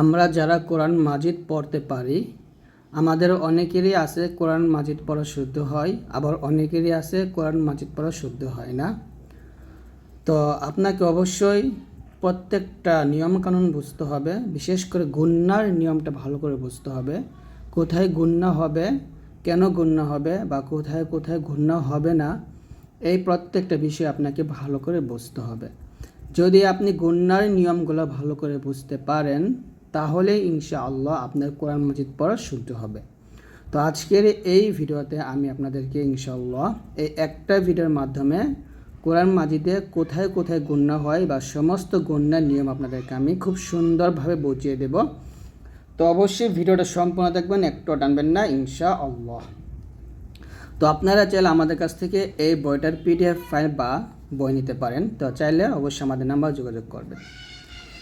আমরা যারা কোরআন মাজিদ পড়তে পারি, আমাদের অনেকেরই আছে কোরআন মাজিদ পড়া শুদ্ধ হয়, আবার অনেকেরই আছে কোরআন মাজিদ পড়া শুদ্ধ হয় না। তো আপনাকে অবশ্যই প্রত্যেকটা নিয়মকানুন বুঝতে হবে, বিশেষ করে গুন্নার নিয়মটা ভালো করে বুঝতে হবে। কোথায় গুন্না হবে, কেন গুন্না হবে, বা কোথায় কোথায় গুন্না হবে না, এই প্রত্যেকটা বিষয় আপনাকে ভালো করে বুঝতে হবে। যদি আপনি গুন্নার নিয়মগুলো ভালো করে বুঝতে পারেন তাহলে ইনশাআল্লাহ আপনার কোরআন মজিদ পড়া শুদ্ধ হবে। তো আজকের এই ভিডিওতে আমি আপনাদেরকে ইনশাআল্লাহ এই একটা ভিডিওর মাধ্যমে কোরআন মাজিদে কোথায় কোথায় গুন্না হয় বা সমস্ত গুন্নার নিয়ম আপনাদেরকে আমি খুব সুন্দরভাবে বুঝিয়ে দেব। তো অবশ্যই ভিডিওটা সম্পূর্ণ দেখবেন একটু টানবেন না ইনশা আল্লাহ তো আপনারা চাইলে আমাদের কাছ থেকে এই বইটার পিডিএফ ফাইল বা বই নিতে পারেন। তো চাইলে অবশ্যই আমাদের নাম্বার যোগাযোগ করবেন।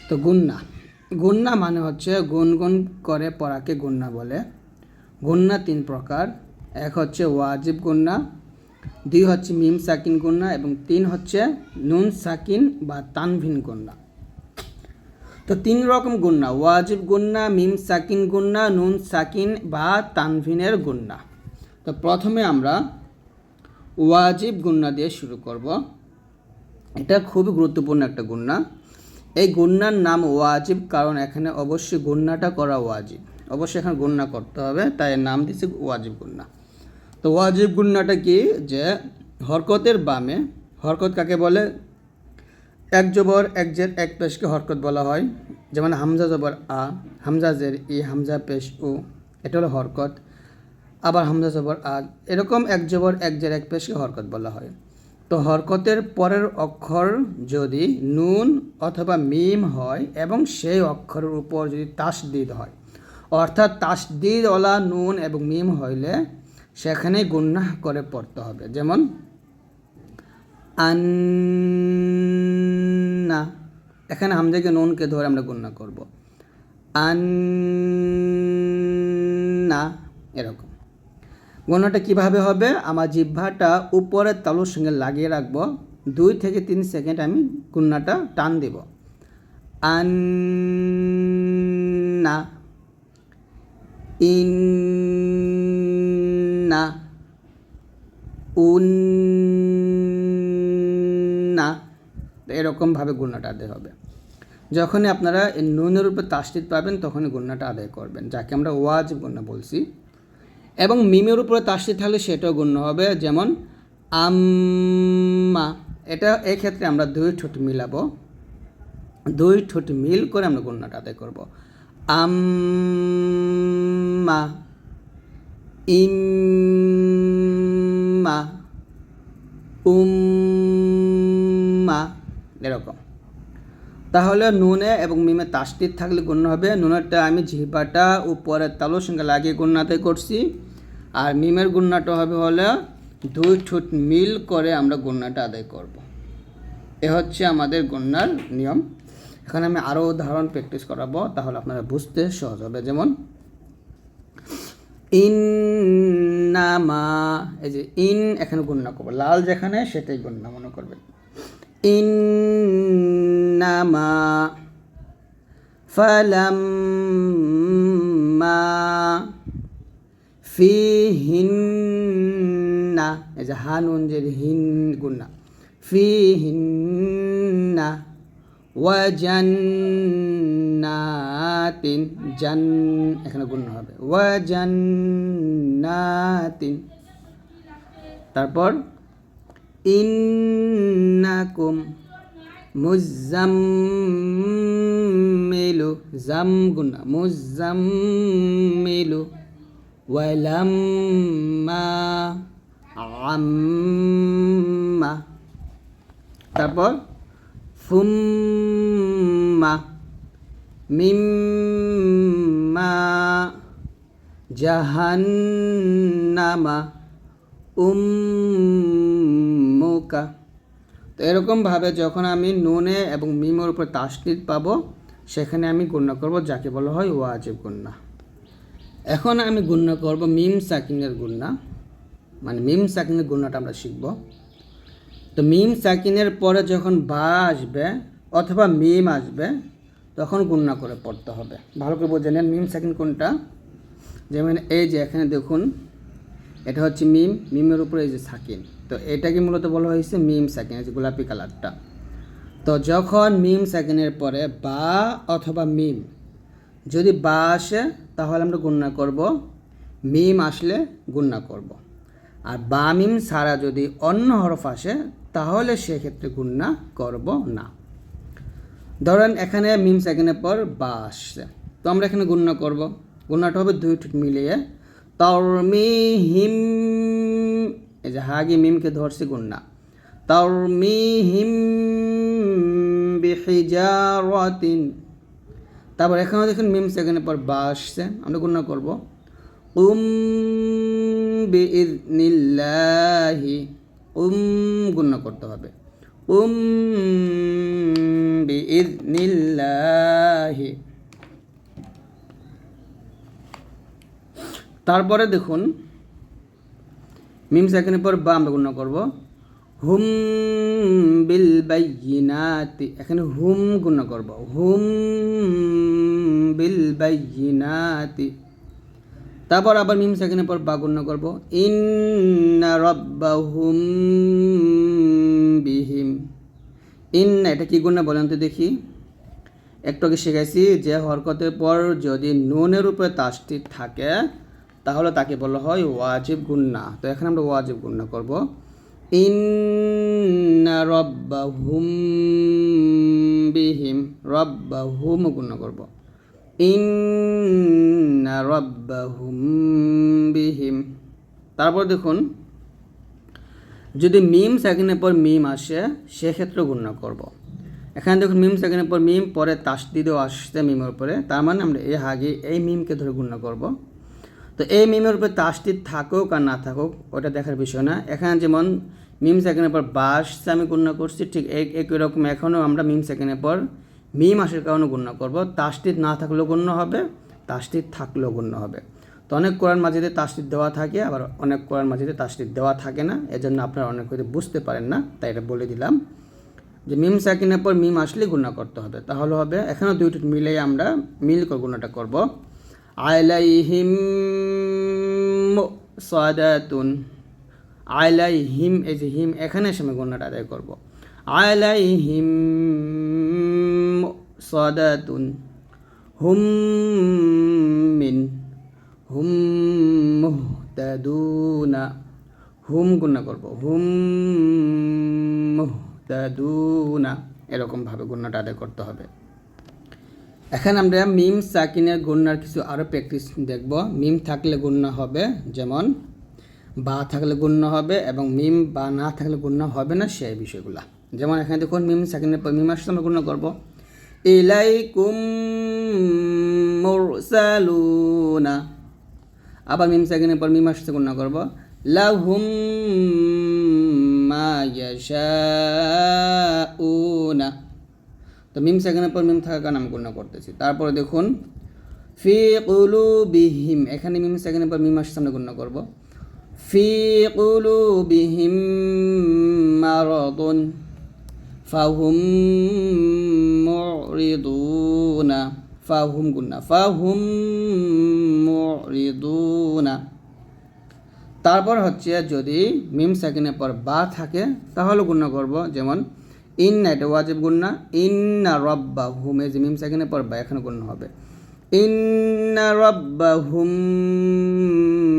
তো গুন্না গুন্না মানে হচ্ছে গুনগুন করে পড়াকে গুন্না বলে। গুন্না তিন প্রকার। এক হচ্ছে ওয়াজিব গুন্না, দুই হচ্ছে মিম সাকিন গুন্না এবং তিন হচ্ছে নুন সাকিন বা তানভিন গুন্না। তো তিন রকম গুন্না, ওয়াজিব গুন্না, মিম সাকিন গুন্না, নুন সাকিন বা তানভিনের গুন্না। তো প্রথমে আমরা ওয়াজিব গুন্না দিয়ে শুরু করব। এটা খুবই গুরুত্বপূর্ণ একটা গুন্না। এই গুন্নার নাম ওয়াজিব, কারণ এখানে অবশ্যই গুন্নাটা করা ওয়াজিব। অবশ্যই এখানে গুন্না করতে হবে, তাই নাম দিচ্ছে ওয়াজিব গুন্না। তো ওয়াজিব গুন্নাটা কি? যে হরকতের বামে, হরকত কাকে বলে? এক জবর, এক জের, এক পেশকে হরকত বলা হয়। যেমন হামজা জবর আ, হামজা জের ই, হামজা পেশ ও এটা হলো হরকত। আবার হামজা জবর আ, এরকম এক জবর, এক জের, এক পেশকে হরকত বলা হয়। তো হরকতের পরের অক্ষর যদি নুন অথবা মিম হয় এবং সেই অক্ষরের উপর যদি তাসদিদ হয়, অর্থাৎ তাসদিদওয়ালা নুন এবং মিম হইলে সেখানে গুন্নাহ করে পড়তে হবে। যেমন, আন্না, এখানে হামজাকে নুনকে ধরে আমরা গুন্না করব। আন্না, এরকম। গণনাটা কীভাবে হবে? আমার জিহ্বাটা উপরের তালুর সঙ্গে লাগিয়ে রাখব। দুই থেকে তিন সেকেন্ড আমি গুন্নাটা টান দেব। আন্না, ইন্না, উন্না। এরকমভাবে গুণাটা আদায় হবে। যখনই আপনারা নুনের উপর তাস্তিত পাবেন, তখনই গুণাটা আদায় করবেন। যাকে আমরা ওয়াজ গুণা বলছি। এবং মিমের উপরে তাস্তিত থাকলে সেটাও গণ্য হবে, যেমন আম্মা। এটা এক্ষেত্রে আমরা দুই ঠোঁট মিলাবো। দুই ঠোঁট মিল করে আমরা গুণাটা আদায় করব। আম্মা। ইম্মা। উম্মা। এরকম। তাহলে নুনে এবং মিমে তাস্তির থাকলে গণ্য হবে। নুনেরটা আমি জিহ্বাটা উপরের তালুর সঙ্গে লাগিয়ে গুণনাতে করছি। আর মিমের গুণনাটা হবে হলে দুই ঠোঁট মিল করে আমরা গুণনাটা আদায় করব। এ হচ্ছে আমাদের গুণনার নিয়ম। এখানে আমি আরও উদাহরণ প্র্যাকটিস করাবো, তাহলে আপনারা বুঝতে সহজ হবে। যেমন ইন্নামা এই যে ইন এখানে গণ্য করব। লাল যেখানে সেটাই গণ্য মনে করবেন। ইন্নামা ফালাম্মা ফিহিন্না, এই যে হানুন যে হিন গুন্না ফিহিন্না ওয়াজান্নাতিন, জান, এখানে গুণ হবে। ওয়াজান্নাতিন। তারপর ইন্নাকুম মুজাম্মিলু, জাম গুণা মুজাম্মিলু। ওয়ালাম্মা আম্মা তারপর ফুম্মা মিম্মা জাহান্নামা উম্মুকা তো এরকমভাবে যখন আমি নুনে এবং মিমের উপর তাসনিদ পাবো, সেখানে আমি গণ্য করব, যাকে বলা হয় ওয়াজিব গুন্না এখন আমি গণ্য করব মিম সাকিনের গুন্না মানে মিম সাকিনের গুন্নাটা আমরা শিখব। তো মিম সাকিনের পরে যখন বা আসবে অথবা মিম আসবে, তখন গুণনা করে পড়তে হবে। ভালো করে বোঝে নেন মিম সেকেন্ড কোনটা। যেমন এই যে এখানে দেখুন, এটা হচ্ছে মিম, মিমের উপরে এই যে সাকিন। তো এটাকে মূলত বলা হয়েছে মিম সাকিন, এই যে গোলাপি কালারটা। তো যখন মিম সেকেন্ডের পরে বা অথবা মিম, যদি বা আসে তাহলে আমরা গুণনা করব, মিম আসলে গুণনা করব। আর বা, মিম ছাড়া যদি অন্য হরফ আসে, তাহলে সেক্ষেত্রে গুণনা করব না। ধরেন এখানে মিম সেকেন্ডের পর বা আসছে। তো আমরা এখানে গুণনা করব। গুণনাটা হবে দুই ঠোঁট মিলিয়ে তরমি হিম এই যে হাগি মিমকে ধরছি গুণনা। তরমি হিম বিহিজারাতিন তারপর এখানেও দেখুন মিম সেকেন্ডের পর বা আসছে, আমরা গুণনা করব। উম বিইذনিল্লাহি উম গুণনা করতে হবে। উম বিইذনিল্লাহি তারপরে দেখুন, মিম সেকেন্ডের পর বা আমরা গুণনা করব। হুম বিল বাইয়িনাতি এখানে হুম গুণনা করব। হুম বিল বাইয়িনাতি তারপর আবার মিম সেখানে পর বা গুণনা করব। ইন্না রাব্বাহুম বিহিম। ইন্না, এটা কি গুণনা বলেন তো দেখি। একটু আগে শিখাইছি যে হরকতের পর যদি নুনের উপরে তাসটি থাকে, তাহলে তাকে বলা হয় ওয়াজিব গুন্না তো এখানে আমরা ওয়াজিব গুন্না করব। ইন্না বিহিম, রব্বাহুম গুন্না করব ইন্না রব্বাহুম বিহিম তারপর দেখুন, যদি মিম সেকেন্ডের পর মিম আসে সেক্ষেত্রে গুণনা করব। এখানে দেখুন, মিম সেকেন্ডের পর মিম, পরে তাসদিদও আসছে মিমের উপরে তার মানে আমরা এই হাগে এই মিমকে ধরে গুণনা করব। তো এই মিমের উপরে তাসদিদ থাকুক আর না থাকুক, ওটা দেখার বিষয় না এখানে যেমন মিম সেকেন্ডের পর বা আসছে আমি গুণনা করছি, ঠিক এক, একই রকম এখনও আমরা মিম সেকেন্ডের পর মিম আসার কারণে গুণনা করব। তাসদিদ না থাকলেও গণ্য হবে তাসদিদ থাকলেও গণ্য হবে। তো অনেক কোরআন মাঝিতে তাসদিদ দেওয়া থাকে, আবার অনেক কোরআন মাঝিতে তাসদিদ দেওয়া থাকে না, এজন্য আপনারা অনেক হয়তো বুঝতে পারেন না, তাই এটা বলে দিলাম। যে মিম সাকিনের পর মিম আসলে গুণা করতে হবে, তাহলে হবে, এখানেও দুইটি মিলে আমরা মিল করে গুণাটা করব। আলাইহিম সাদাতুন আলাইহিম এই যে হিম, এখানে এসে আমি গুণাটা আদায় করব। আলাইহিম সাদাতুন, হুম মিন, হুম মুহতাদুনা, হুম গুণা করব, হুম মুহতাদুনা, এরকমভাবে গুণাটা আদায় করতে হবে। এখন আমরা মিম সাকিনের গুণনার কিছু আরও প্র্যাকটিস দেখব। মিম থাকলে গুণনা হবে, যেমন বা থাকলে গুণ্য হবে এবং মিম বা না থাকলে গুণ্য হবে না, সেই বিষয়গুলো। যেমন এখানে দেখুন, মিম সেকেন্ডের পর মিম আসলে আমরা গুণ্য করব। ইলাইকুম মুরসালুনা। আবার মিম সেকেন্ডের পর মিম আসতে গুণ্য করব। লাহুম মা তো মিম সেকেন্ডের পর মিম থাকার কারণে আমি গুণ্য করতেছি। তারপরে দেখুন, ফি কুলুবিহিম। এখানে মিম সেকেন্ডের পর মিম আসতে আমরা গুণ্য করব। في قلوبهم مرض فهم معرضون فهم قلنا فهم معرضون তারপর হচ্ছে যদি মিম সেকেন্ডের পর বা থাকে তাহলে গুণনা করব যেমন ইন্না এটা ওয়াজিব গুণনা ইন্না রব্বা হুম এই যে মিম সেকেন্ডের পর বা এখানে গুণ হবে ইন্না রব্বাহুম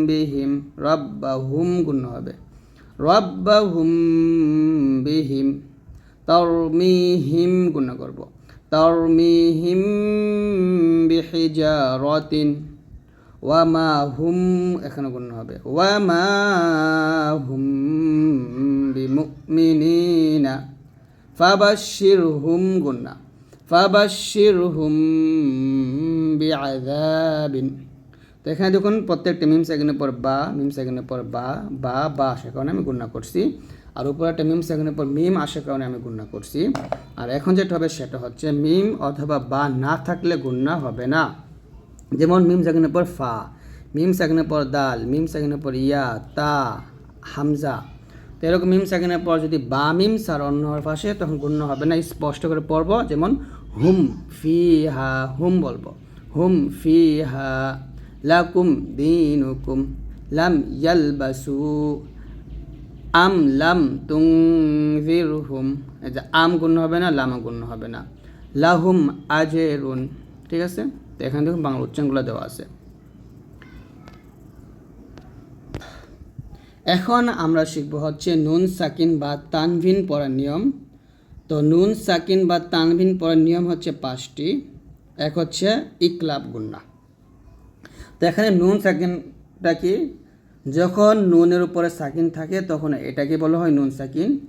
বিহিম রব্বাহুম গুণ হবে। রব্বাহুম বিহিম তরমিহিম গুণ করব। তরমিহিম বিহিজারাতিন ওয়ামা হুম এখানে গুণ হবে। ওয়ামা হুম বিমুমিনিনা ফাবাশিরহুম গুন্না ফাবাশিরহুম বিআযাবিন। তো এখানে দেখুন, প্রত্যেকটা মিম সেকেন্ডের পর বা, মিম সেকেন্ডের পর বা বা বা আসার কারণে আমি গুণনা করছি। আর উপরে একটা মিম সেকেন্ডের পর মিম আসার কারণে আমি গুণনা করছি। আর এখন যেটা হবে সেটা হচ্ছে মিম অথবা বা না থাকলে গুণনা হবে না। যেমন মিম সেকেন্ডের পর ফা, মিম সেকেন্ডের পর দাল, মিম সেকেন্ডের পর ইয়া, তা, হামজা। তো এরকম মিম সেকেন্ডের পর যদি বা মিম সার অন্য হরফ তখন গুণ্য হবে না। স্পষ্ট করে পড়ব, যেমন হুম ফি হা হুম বলব। হুম ফি হা লাকুম দিনুকুম লাম ইয়ালবাসু আম লাম তুংজিরহুম এই যে আম গুণ হবে না, লাম গুণ হবে না। লাহুম আজেরুন, ঠিক আছে? তো এখানে দেখুন বাংলা উচ্চারণগুলো দেওয়া আছে। এখন আমরা শিখব হচ্ছে নুন, সাকিন বা তানভিন পড়ার নিয়ম। তো নুন, সাকিন বা তানভিন পড়ার নিয়ম হচ্ছে পাঁচটি। এক হচ্ছে ইকলাব গুন্না। তো এখানে নুন সাকিনটা কি? যখন নুনের উপরে সাকিন থাকে, তখন এটাকে বলা হয় নুন সাকিন।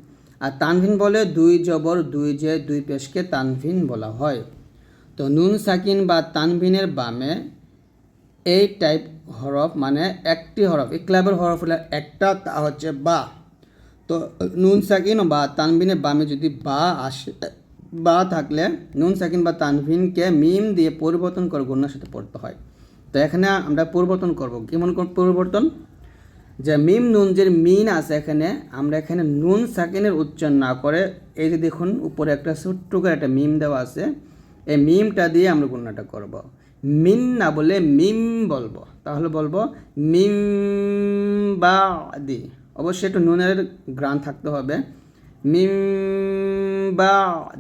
আর তানভিন বলে দুই জবর, দুই যে, দুই পেশকে তানভিন বলা হয়। তো নুন সাকিন বা তানভিনের বামে এই টাইপ হরফ মানে একটি হরফ, ইকলাবের হরফ হলে একটা, তা হচ্ছে বা। তো নুন সাকিন বা তানভিনের বামে যদি বা আসে বা থাকলে নুন সাকিন বা তানভিনকে মিম দিয়ে পরিবর্তন করে গুণার সাথে পড়তে হয়। তো এখানে আমরা পরিবর্তন করব। কেমন পরিবর্তন? যে মিম নুন যে মিন আছে এখানে, আমরা এখানে নুন সাকিনের উচ্চারণ না করে এই যে দেখুন, উপরে একটা ছোট্ট করে একটা মিম দেওয়া আছে, এই মিমটা দিয়ে আমরা গুণাটা করব। মিন না বলে মিম বলব। তাহলে বলব মিম বা দি। অবশ্যই একটু নুনের গ্রান থাকতে হবে। মিম বা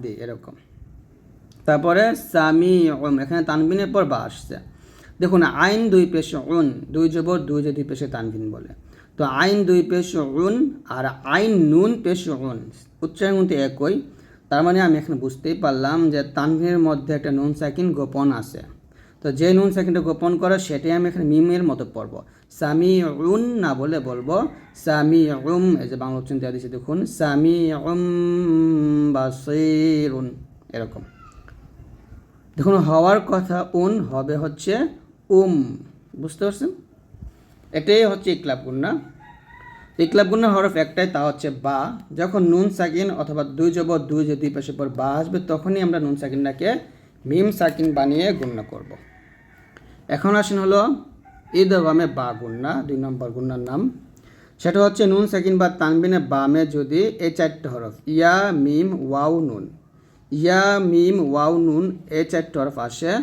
দি, এরকম। তারপরে সামি ওম এখানে তানবিনের পর বা আসছে। দেখুন, আইন দুই পেশে উন দুই জবর দুই যে দুই পেশে তানবিন বলে। তো আইন দুই পেশে উন আর আইন নুন পেশে উন উচ্চারণ কিন্তু একই। তার মানে আমি এখানে বুঝতেই পারলাম যে তানভিনের মধ্যে একটা নুন সাকিন গোপন আছে। তো যে নুন সাকিনটা গোপন করে, সেটাই আমি এখানে মিমের মতো পড়ব। সামি উন না বলে বলব সামি উম এই যে বাংলা উচ্চারণ দেওয়া দিচ্ছে দেখুন সামি উম বা উন এরকম। দেখুন, হওয়ার কথা উন হবে হচ্ছে উম, বুঝতে পারছেন? এটাই হচ্ছে ইকলাব গুন্না ইকলাব গুন্না হরফ একটাই, তা হচ্ছে বা। যখন নুন সাকিন অথবা দুই জবর দুই যে দুই পাশে পর বা আসবে, তখনই আমরা নুন সাকিনটাকে মিম সাকিন বানিয়ে গুন্না করব। এখন আসেন হলো ঈদগামে বা গুন্না, দুই নম্বর গুন্নার নাম। সেটা হচ্ছে নুন, সাকিন বা তানবিনে বামে যদি এই চারটে হরফ, ইয়া, মিম, ওয়াও, নুন। ইয়া, মিম, ওয়াও, নুন এই চারটে হরফ আসে,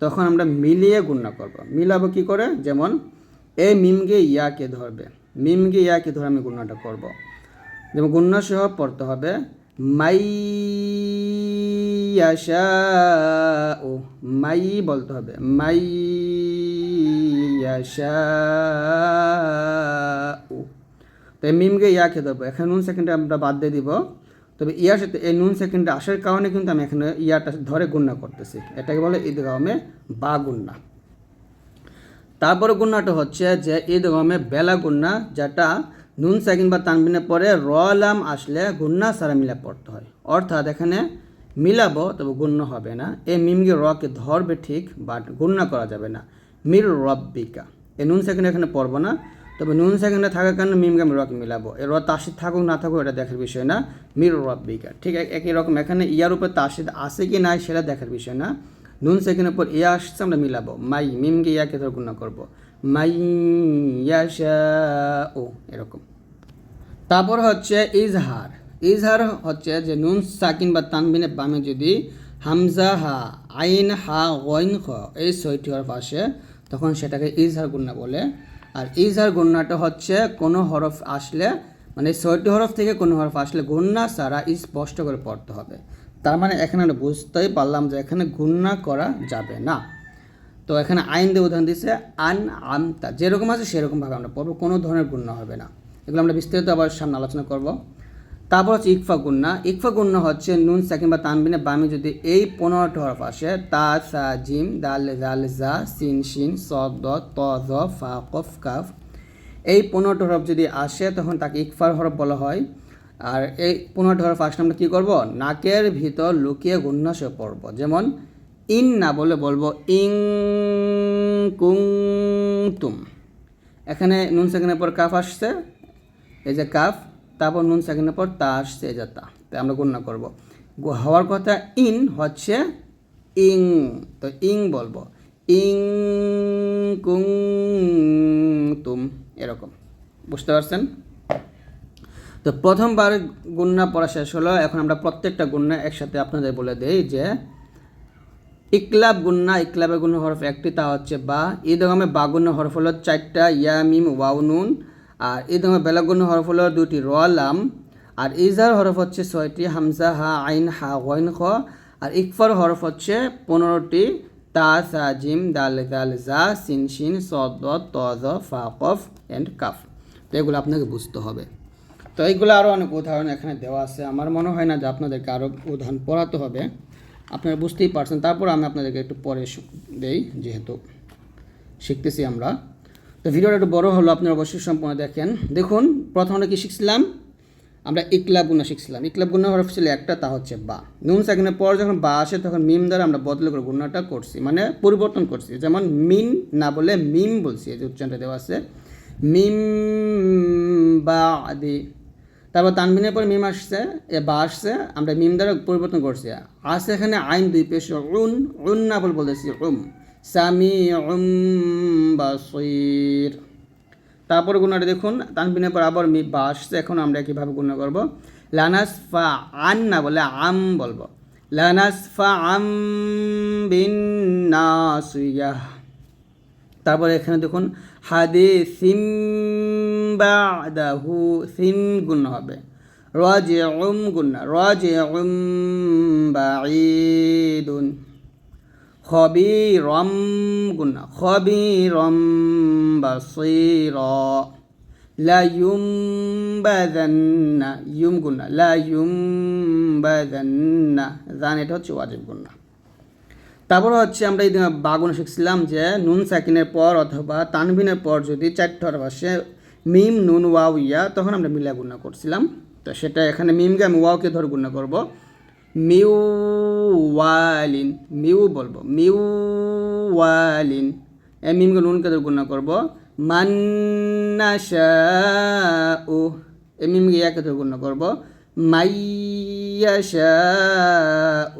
তখন আমরা মিলিয়ে গুণনা করব। মিলাবো কি করে? যেমন এই মিমকে ইয়াকে ধরবে। মিমকে ইয়াকে ধরে আমি গুণনাটা করব। যেমন গুণনা সহ পড়তে হবে, মাই ও মাই বলতে হবে। মাই ইয়াশা তো এই মিমকে ইয়াকে ধরবো এখানে নুন সেকেন্ডে আমরা বাদ দিয়ে দিব। তবে ইয়ার সাথে এই নুন সেকেন্ডে আসার কারণে কিন্তু আমি এখানে ইয়াটা ধরে গুণনা করতেছি। এটাকে বলে ঈদগামে বা গুণনা। তারপরে গুণাটা হচ্ছে যে ঈদগমে বেলা গুন্না যেটা নুন সেকেন্ড বা তানবিনের পরে র লাম আসলে গুন্না সারা মিলা পড়তে হয়। অর্থাৎ এখানে মিলাবো, তবে গুণ্য হবে না। এই মিমকে রকে ধরবে ঠিক, বাট গুন্না করা যাবে না। মির রব্বিকা। এই নুন সেকেন্ড এখানে পড়ব না। তবে নুন সেকেন্ডে থাকার কারণে মিমকে রকে মিলাবো? এর তাসিদ থাকুক না থাকুক, এটা দেখার বিষয় না। মির রব্বিকা। ঠিক একই রকম, এখানে ইয়ার উপর তাসিদ আছে কি নাই সেটা দেখার বিষয় না। নুন সেকেন্ডের পর ইয়া আসছে, আমরা মিলাবো। মাই, মিমকে ইয়াকে ধরে গুণা করব। মাই ইয়াশা ও এরকম। তারপর হচ্ছে ইজহার। ইজহার হচ্ছে যে নুন, সাকিন বা তানবিনের বামে যদি হামজা হা, আইন হা ওয়াইন খ, এই ছয়টি হরফ আসে তখন সেটাকে ইজহার গুন্না বলে। আর ইজহার গুন্নাটা হচ্ছে কোনো হরফ আসলে মানে ছয়টি হরফ থেকে কোনো হরফ আসলে গুন্না সারা স্পষ্ট করে পড়তে হবে। তার মানে এখানে বুঝতেই পারলাম যে এখানে গুন্না করা যাবে না। তো এখানে আইন দিয়ে উদাহরণ দিচ্ছে আন আমতা, যেরকম আছে সেরকমভাবে আমরা পড়ব, কোনো ধরনের গুণ্য হবে না। এগুলো আমরা বিস্তারিত আবার সামনে আলোচনা করব। তারপর হচ্ছে ইকফা গুন্না। ইকফা গুন্না হচ্ছে নুন সাকিম বা তানবিনে বামে যদি এই পনেরোটি হরফ আসে, তা, সা, জিম, দাল জাল জা, সিন, শিন সদ দ, ত, জ, ফা, কফ, কাফ। এই পনেরোটি হরফ যদি আসে, তখন তাকে ইকফার হরফ বলা হয়। আর এই পনেরোটি হরফ আসলে আমরা কী করব? নাকের ভিতর লুকিয়ে গুণ্য সে পড়ব। যেমন, ইন না বলে বলব, ইং, কুং, তুম। এখানে নুন সেকেন্ডের পর কাফ আসছে। এই যে কাফ তারপর নুন সেকেন্ডের পর তা আসছে যে তা। তাই আমরা গণ্য করব। হওয়ার কথা ইন হচ্ছে ইং। তো ইং বলব। ইং কুং তুম। এরকম। বুঝতে পারছেন? তো প্রথমবার গুন্না পড়া শেষ হলো। এখন আমরা প্রত্যেকটা গুন্না একসাথে আপনাদের বলে দেই যে ইকলাব গুন্না ইকলাবের গুণ হরফ একটি, তা হচ্ছে বা। ঈদগমে বা গুণ হরফ হলো চারটা, ইয়া, মিম, ওয়াও, নুন। আর ঈদগমে বেলা গুণ হরফ হলো দুটি র লাম, আর ইজার হরফ হচ্ছে ছয়টি, হামজা, হা, আইন, হা ওয়াইন খ, আর ইকফার হরফ হচ্ছে পনেরোটি, তা, সা, জিম, দাল দাল, জা, সিন সিন সদ ত ফা, কফ অ্যান্ড কাফ। তো এগুলো আপনাকে বুঝতে হবে। তো এইগুলো আরও অনেক উদাহরণ এখানে দেওয়া আছে। আমার মনে হয় না যে আপনাদেরকে আরও উদাহরণ পড়াতে হবে। আপনারা বুঝতেই পারছেন। তারপর আমি আপনাদেরকে একটু পরে দেই, যেহেতু শিখতেছি আমরা। তো ভিডিওটা একটু বড় হলো, আপনারা অবশ্যই সম্পূর্ণ দেখেন। দেখুন, প্রথমে কি শিখছিলাম? আমরা ইকলাব গুণা শিখছিলাম। ইকলাব গুণা হরফ ছিল একটা, তা হচ্ছে বা। নুন সেকেন্ডের পর যখন বা আসে, তখন মিম দ্বারা আমরা বদলে করে গুণাটা করছি মানে পরিবর্তন করছি। যেমন মিন না বলে মিম বলছি, এই যে উচ্চারণটা দেওয়া আছে। মিম বা আদি তারপর তানবিনের পর মিম আসছে, এ বা আসছে, আমরা মিম দ্বারা পরিবর্তন করছি। আসছে এখানে আইন দুই পেশ, উন উন না বলে বলতেছি উম। সামি উম বাসির। তারপর গুণাটা দেখুন, তানবিনের পর আবার মি বা এখন আমরা কীভাবে গুণ করব? লানাস ফা আন না বলে আম বলব। লানাস ফা আম বিন নাসিয়াহ তারপরে এখানে দেখুন হাদে সিম বাদাহু, সিম গুণ হবে। রাজে উম গুণা রাজে উম বাঈদুন। খবিরম গুণা, খবিরম বাসিরা। লা ইউমবাদান্না ইউম গুণা লা ইউমবাদান্না জান, এটা হচ্ছে ওয়াজিব গুণা। তারপর হচ্ছে আমরা এই বাগুন শিখছিলাম যে নুন সাকিনের পর অথবা তানভিনের পর যদি চারটে আসে মিম, নুন, ওয়াও, ইয়া, তখন আমরা মিলা গুণা করছিলাম। তো সেটা এখানে মিমকে আমি ওয়াওকে ধর গুণা করব। মিউ ওয়ালিন, মিউ বলব, মিউ ওয়ালিন। এ মিমকে নুনকে গুণা করব। মান্নাশা ও এ মিমকে ইয়াকে গুণা করব। মাইয়াশা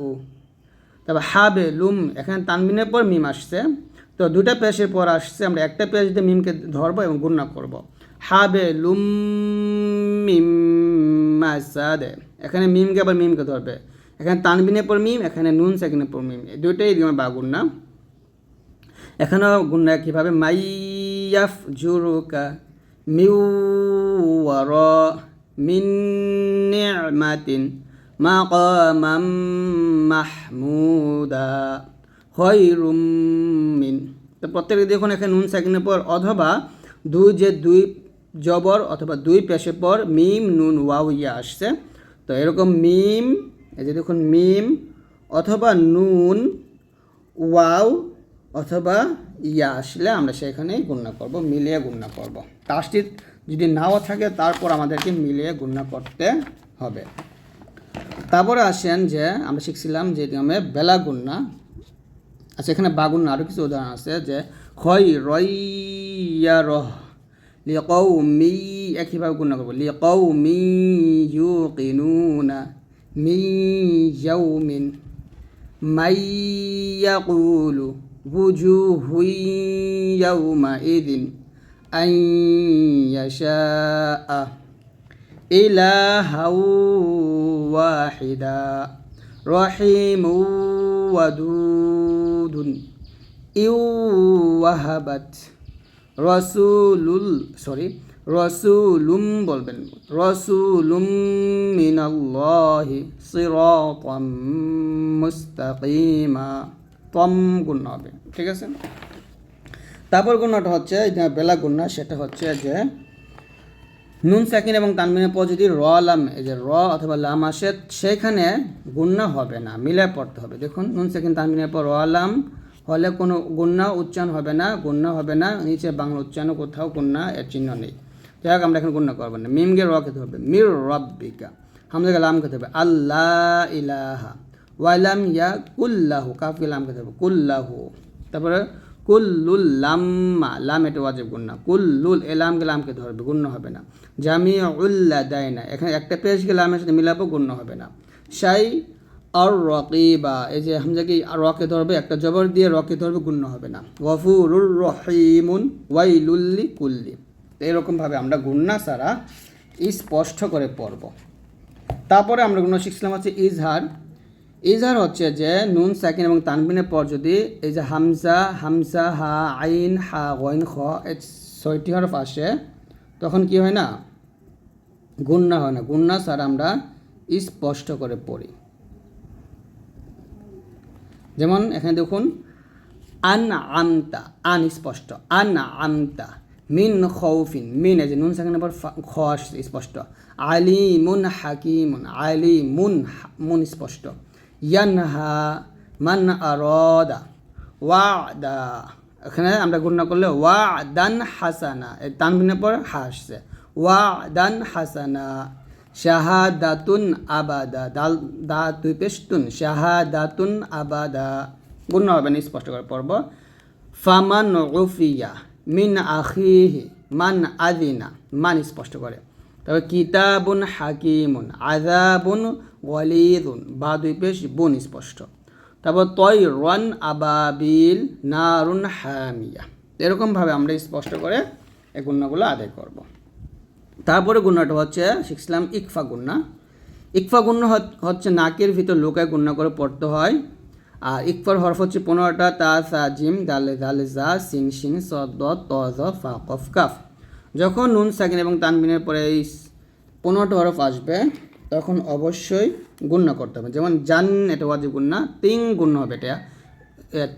ও তারপর হাবে, লুম, এখানে তানবিনের পর মিম আসছে। তো দুটা পেশের পর আসছে, আমরা একটা পেশ দিয়ে মিমকে ধরবো এবং গুণনা করব। হাবে, লুম, মিম, মাসাদে। এখানে মিমকে আবার মিমকে ধরবে। এখানে তানবিনের পর মিম, এখানে নুন সেকেন্ডের পর মিম। এই দুইটাই দিকে বা গুণনা এখানেও গুণনা কীভাবে? মাইয়াফ জুরুকা মিউ মিন নি'মাতিন মাকামাম মাহমুদা খৈরুম মিন। তো প্রত্যেকে দেখুন এখানে নুন সেকেন্ডের পর অথবা দুই যে দুই জবর অথবা দুই পেশের পর মিম, নুন, ওয়াও ইয়া আসছে। তো এরকম মিম এই যে দেখুন, মিম অথবা নুন, ওয়াও অথবা ইয়া আসলে আমরা সেখানেই গুণনা করব, মিলিয়ে গুণনা করব। কাজটি যদি নাও থাকে, তারপর আমাদেরকে মিলিয়ে গুণনা করতে হবে। তারপরে আসেন যে, আমরা শিখছিলাম যে নিয়মে বেলা গুণনা। আচ্ছা এখানে বাগুন্না আরও কিছু উদাহরণ আছে যে, খয় রইয়া রহ লিকৌ মি একইভাবে গুণনা করব লিকৌ মি ইউ কিনুনা من يوم من يقول وجوه يومئذ أن يشاء إلها واحدا رحيم ودود إن وهبت رسول سوري রসুলুম বলবেন, রসুলুম মিনাল্লাহি সিরাতাম মুস্তাকিমা। তম গুণ হবে, ঠিক আছে? তারপর গুণটা হচ্ছে যে বেলা গুণা সেটা হচ্ছে যে নুন, সাকিন এবং তানবিনের পর যদি র, লাম, এই যে র অথবা লাম আসে, সেখানে গুন্না হবে না মিলে পড়তে হবে। দেখুন, নুন, সাকিন তানবিনের পর র, লাম, হলে কোনো গুন্না উচ্চারণ হবে না গুন্না হবে না, নিচে বাংলা উচ্চারণ কোথাও গুন্না এর চিহ্ন নেই। যাই হোক, আমরা এখন গুন্না করব না। মিমকে র খেতে হবে। মির রব্বিকা। হামদাকে লাম খেতে হবে। আল্লাহ ইলাহা। ওয়ালাম ইয়া কুল্লাহু। কাফকে লাম খেতে হবে। কুল্লাহু। তারপরে কুল্লুল লাম্মা। লাম এটা ওয়াজিব গুণ না। কুল্লুল, এ লামকে লামকে ধরবে গুণ্য হবে না। জামি উল্লা দেয় না এখানে একটা পেজকে লামের সাথে মিলাবো, গুণ্য হবে না। শাই আর রকিবা। এই যে হামজাকে রকে ধরবে একটা জবর দিয়ে রকে ধরবে গুণ্য হবে না। গফুরুর রহিমুন ওয়াইলুল্লি কুল্লি এরকমভাবে আমরা গুন্না ছাড়া স্পষ্ট করে পড়ব। তারপরে আমরা গুণ শিখছিলাম হচ্ছে ইজহার। ইজার হচ্ছে যে নুন, সাকিন এবং তানবিনের পর যদি এই যে হামজা হামজা, হা, আইন, হা গইন খ ছয়টি হরফ আসে, তখন কি হয় না? গুন্না হয় না। গুন্না স্যার আমরা স্পষ্ট করে পড়ি। যেমন এখানে দেখুন, আন আমতা, আন স্পষ্ট, আন আমতা। মিন খৌফিন মিন এই যে নুন সাকিনের পর খ আসছে স্পষ্ট। আলি মুন হাকিমুন আলি মুন মুন স্পষ্ট। ইয়ানহা মান আরদা ওয়াদা। এখানে আমরা গণনা করলে ওয়া দান হাসানা, এই তানবিনের পর হা আসছে। ওয়া দান হাসানা, শাহাদাতুন আবাদা, দাল, দা দুই পেস্তুন, শাহাদাতুন আবাদা। গুণ হবে না, স্পষ্ট করে পড়ব। ফামান উফিয়া মিন আখিহি, মান আদিনা, মান স্পষ্ট করে। তবে কিতাবুন হাকিমুন আজাবুন ওয়ালিদুন, বা দুই পেশ বুন স্পষ্ট। তারপর তৈ রন আবাবিল, নারুন হামিয়া। এরকমভাবে আমরা স্পষ্ট করে এই গুণাগুলো আদায় করব। তারপরে গুণাটা হচ্ছে, শিখছিলাম ইকফা গুণা। ইকফা গুণা হচ- হচ্ছে নাকের ভিতর লোকায় গুণা করে পড়তে হয়। আর ইকফার হরফ হচ্ছে পনেরোটা, তা, সা, জিম, দালে দালে, জা, সিন সিন স, দ, ত, জ, ফা, কফ, কাফ। যখন নুন, সাকিন এবং তানবিনের পরে এই পনেরোটা হরফ আসবে, তখন অবশ্যই গুণনা করতে হবে। যেমন জান, এটা ওয়াজিব গুণনা তিং গুণ হবে এটা।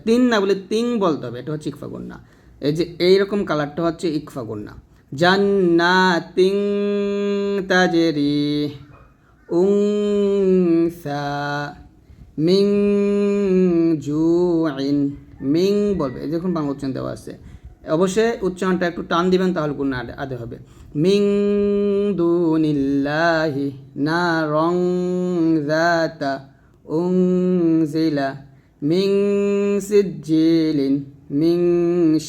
তিন না বলে তিং বলতে হবে, এটা হচ্ছে ইকফা গুণনা। এই যে এইরকম কালারটা হচ্ছে ইকফা গুণনা। জান্না তিং তাজেরি উংসা মিং জুইন, মিং বলবে। দেখুন বাংলা উচ্চারণ দেওয়া আছে। অবশ্যই উচ্চারণটা একটু টান দিবেন তাহলে আদে আদে হবে। মিং দুনিল্লাহি না রং জাতা উং জিলা মিং সিজিলিন মিং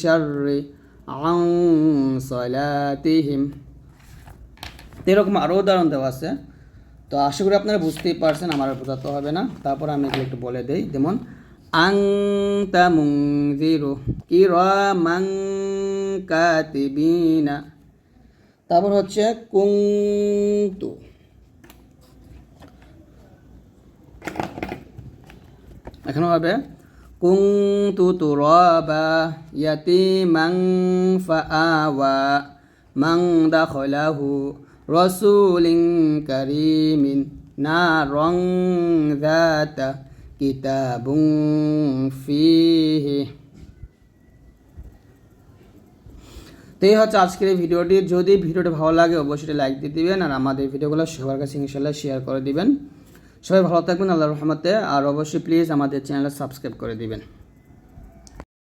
শাররি আং সলাতিহিম। এরকম আরও উদাহরণ দেওয়া আছে। তো আশা করি আপনারা বুঝতেই পারছেন, আমার বোঝাতে হবে না। তারপর আমি এগুলো একটু বলে দেই। যেমন আং তামুং জিরো কিরামাং কাতিবিনা তারপর হচ্ছে, কুংতু। এখানে হবে, কুংতু তুরাবা ইয়াতিমাং ফাআওয়া মান দাখলাহু রাসূলিন কারীমিন নারং যাতা কিতাবুন ফিহি। তো এই হচ্ছে আজকের এই ভিডিওটি। যদি ভিডিওটি ভালো লাগে, অবশ্যই লাইক দিয়ে দিবেন আর আমাদের ভিডিওগুলো সবার কাছে ইনশাল্লাহ শেয়ার করে দিবেন। সবাই ভালো থাকবেন আল্লাহ রহমতে। আর অবশ্যই প্লিজ আমাদের চ্যানেলটা সাবস্ক্রাইব করে দিবেন।